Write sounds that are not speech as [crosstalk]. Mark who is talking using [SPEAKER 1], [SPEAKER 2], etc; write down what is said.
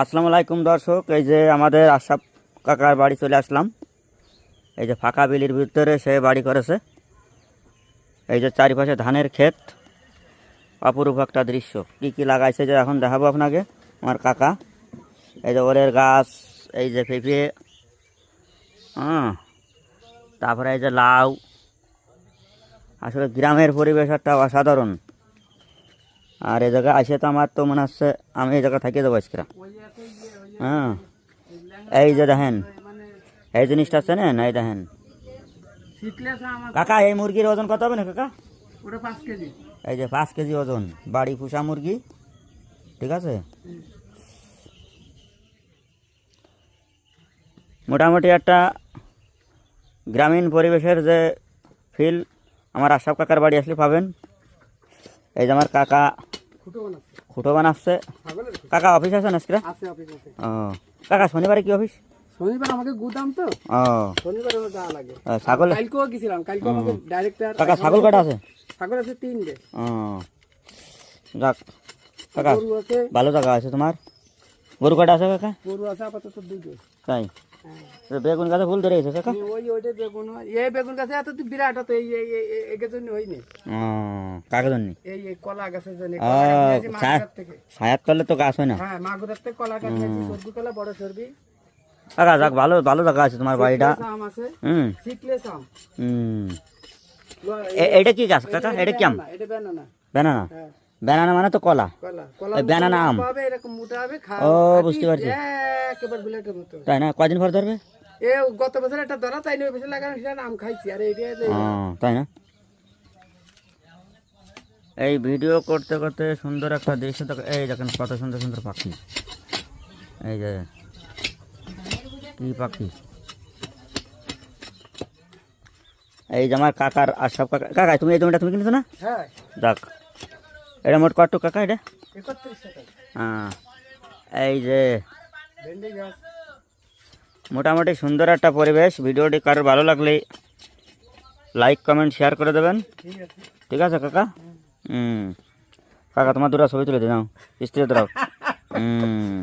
[SPEAKER 1] আসসালামু আলাইকুম দর্শক, এই যে আমাদের আশাফ কাকার বাড়ি চলে আসলাম। এই যে ফাঁকা বিলির ভিতরে সে বাড়ি করেছে। এই যে চারিপাশে ধানের ক্ষেত, অপরূপ একটা দৃশ্য। কী কী লাগাইছে যে এখন দেখাবো আপনাকে, আমার কাকা। এই যে ওরের গাছ, এই যে পেঁপে হ্যাঁ তারপরে এই যে লাউ। আসলে গ্রামের পরিবেশ একটা অসাধারণ। আর এই জায়গায় আসে তো আমার তো মনে হচ্ছে আমি এই জায়গা থাকিয়ে দেবো আজকে। হ্যাঁ। এই যে দেখেন এই জিনিসটা আছে না এই দেখেন। কাকা এই মুরগির ওজন কত হবে না কাকা?
[SPEAKER 2] ওটা পাঁচ কেজি।
[SPEAKER 1] এই যে পাঁচ কেজি ওজন বাড়ি পুষা মুরগি ঠিক আছে? মোটামুটি একটা গ্রামীণ পরিবেশের যে ফিল আমার আশাফ কাকার বাড়ি আসলে পাবেন। এই যে আমার কাকা
[SPEAKER 2] খুঁটো বানাচ্ছে।
[SPEAKER 1] কাকা অফিস আছে না আজকে? কাকা শনিবারে কি অফিস
[SPEAKER 2] শনিবার আমাকে গুদাম তো। শনিবার আমার যাওয়া লাগে।
[SPEAKER 1] ছাগল
[SPEAKER 2] কালকেও গেছিলাম কালকে আমাকে ডাইরেক্টর
[SPEAKER 1] কাকা ছাগল কটা আছে?
[SPEAKER 2] ছাগল আছে তিনটে।
[SPEAKER 1] যাক কাকা ভালো জায়গা আছে তোমার? গরু কটা আছে কাকা?
[SPEAKER 2] গরু আছে আপাতত দুটো
[SPEAKER 1] তাই?
[SPEAKER 2] হ্যাঁ।
[SPEAKER 1] বেগুন গাছে ফুল ধরে গেছে কাকা?
[SPEAKER 2] ওই ওইটা বেগুন এই বেগুন গাছে এত বিরাট তো এই এই- জন্য হয়নি।
[SPEAKER 1] ও কাকে জন্য?
[SPEAKER 2] এই কলা গাছের জন্য।
[SPEAKER 1] ছায়ার তলে তো গাছ হয় না।
[SPEAKER 2] হ্যাঁ মাগুরার থেকে কলা গাছ সর্দি কলা বড় সর্দি
[SPEAKER 1] কাকা যাক ভালো ভালো জায়গা আছে তোমার বাড়িটা। হুম। হুম। এটা কি গাছ কাকা? এটা কি আম?
[SPEAKER 2] এটা বেনানা।
[SPEAKER 1] ব্যানানা
[SPEAKER 2] হ্যাঁ।
[SPEAKER 1] ব্যানানা মানে তো কলা। banana আম। ও, বুঝতে পারছি। তাই না? কয়দিন পর ধরবে?
[SPEAKER 2] এ গত বছর একটা ধরা তাই লাগানো সেটা আম খাইছি আর
[SPEAKER 1] তাই না? এই ভিডিও করতে করতে সুন্দর একটা দৃশ্য দেখো এই দেখেন কত সুন্দর সুন্দর পাখি। এই যে কি পাখি? এই যে আমার কাকার আশাব কাকা কাকা তুমি এই জমিটা তুমি কিনেছো না?
[SPEAKER 2] হ্যাঁ।
[SPEAKER 1] যাক। এটা মোট কত কাকা এটা? হ্যাঁ এই যে মোটামুটি সুন্দর একটা পরিবেশ। ভিডিওটি কারোর ভালো লাগলে লাইক কমেন্ট শেয়ার করে দেবেন। ঠিক আছে কাকা? হুম। কাকা তোমার দুটা ছবি তুলে দিও স্ত্রী দাও [laughs] হুম।